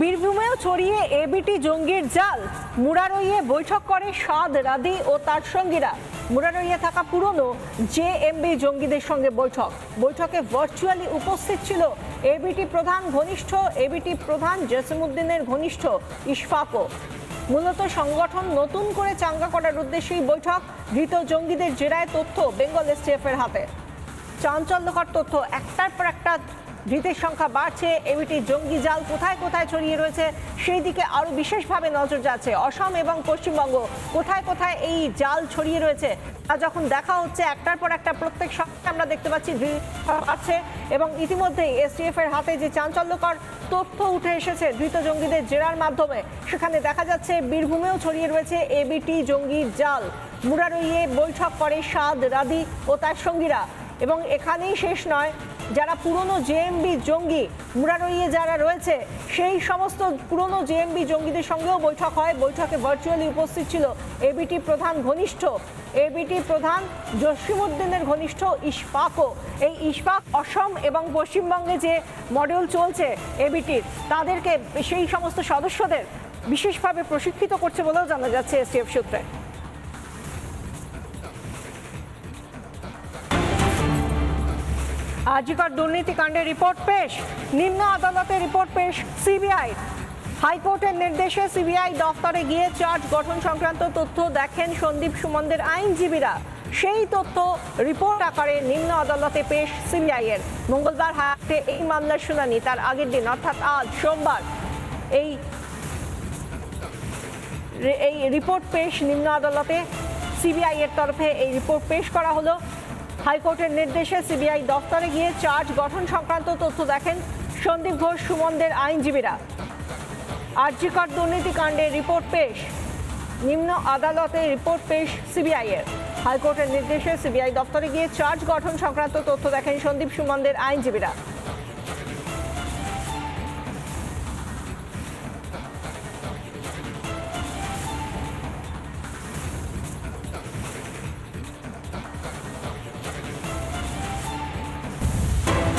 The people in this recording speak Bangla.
বীরভূমেও ছড়িয়ে এবিটি জঙ্গির জাল। মুরারইয়ে বৈঠক করে সাদ, রাদি ও তার সঙ্গীরা। মুরারইয়ে থাকা পুরনো জেএমবি জঙ্গিদের সঙ্গে বৈঠক। বৈঠকে ভার্চুয়ালি উপস্থিত ছিল এবিটি প্রধান ঘনিষ্ঠ, এবিটি প্রধান জসিমউদ্দিনের ঘনিষ্ঠ ইশফাকও। মূলত সংগঠন নতুন করে চাঙ্গা করার উদ্দেশ্যেই বৈঠক, ধৃত জঙ্গিদের জেরায় তথ্য বেঙ্গল এসটিএফ এর হাতে। চাঞ্চল্যকর তথ্য একটার পর একটা ধৃতের সংখ্যা বাড়ছে এবিটি জঙ্গি জাল কোথায় কোথায় ছড়িয়ে রয়েছে, সেই দিকে আরও বিশেষভাবে নজর যাচ্ছে। অসম এবং পশ্চিমবঙ্গ কোথায় কোথায় এই জাল ছড়িয়ে রয়েছে, তা যখন দেখা হচ্ছে, একটার পর একটা প্রত্যেক সপ্তাহে আমরা দেখতে পাচ্ছি বাড়ছে এবং ইতিমধ্যেই এসটিএফ এর হাতে যে চাঞ্চল্যকর তথ্য উঠে এসেছে ধৃত জঙ্গিদের জেরার মাধ্যমে, সেখানে দেখা যাচ্ছে বীরভূমেও ছড়িয়ে রয়েছে এবিটি জঙ্গির জাল। মুরারইয়ে বৈঠক করে সাদ, রাদি ও তার সঙ্গীরা এবং এখানেই শেষ নয় যারা পুরনো জেএমবি জঙ্গি, মুরারইয়ে যারা রয়েছে, সেই সমস্ত পুরনো জেএমবি জঙ্গিদের সঙ্গেও বৈঠক হয়। বৈঠকে ভার্চুয়ালি উপস্থিত ছিল এবিটি প্রধান ঘনিষ্ঠ। এবিটি প্রধান জসিমউদ্দিনের ঘনিষ্ঠ ইশফাকও। এই ইশফাক অসম এবং পশ্চিমবঙ্গে যে মডেল চলছে এবিটির তাদেরকে সেই সমস্ত সদস্যদের বিশেষভাবে প্রশিক্ষিত করছে বলেও জানা যাচ্ছে এসটিএফ সূত্রে। আজিকর দুর্নীতিকাণ্ডের রিপোর্ট পেশ, নিম্ন আদালতে রিপোর্ট পেশ সিবিআই। হাইকোর্টের নির্দেশে সিবিআই দফতরে গিয়ে চার্জ গঠন সংক্রান্ত তথ্য দেখেন সন্দীপ সুমনদের আইনজীবীরা। সেই তথ্য রিপোর্ট আকারে নিম্ন আদালতে পেশ সিবিআই এর মঙ্গলবার হাতে এই মামলার শুনানি, তার আগের দিন, অর্থাৎ আজ সোমবার। এই এই রিপোর্ট পেশ নিম্ন আদালতে সিবিআই এর তরফে এই রিপোর্ট পেশ করা হলো। হাইকোর্টের নির্দেশে সিবিআই দফতরে গিয়ে চার্জ গঠন সংক্রান্ত তথ্য দেখেন সন্দীপ ঘোষ, সুমনদের আইনজীবীরা। আর্যিকর দুর্নীতি কাণ্ডের রিপোর্ট পেশ। নিম্ন আদালতে রিপোর্ট পেশ সিবিআই এর হাইকোর্টের নির্দেশে সিবিআই দফতরে গিয়ে চার্জ গঠন সংক্রান্ত তথ্য দেখেন সন্দীপ, সুমনদের আইনজীবীরা।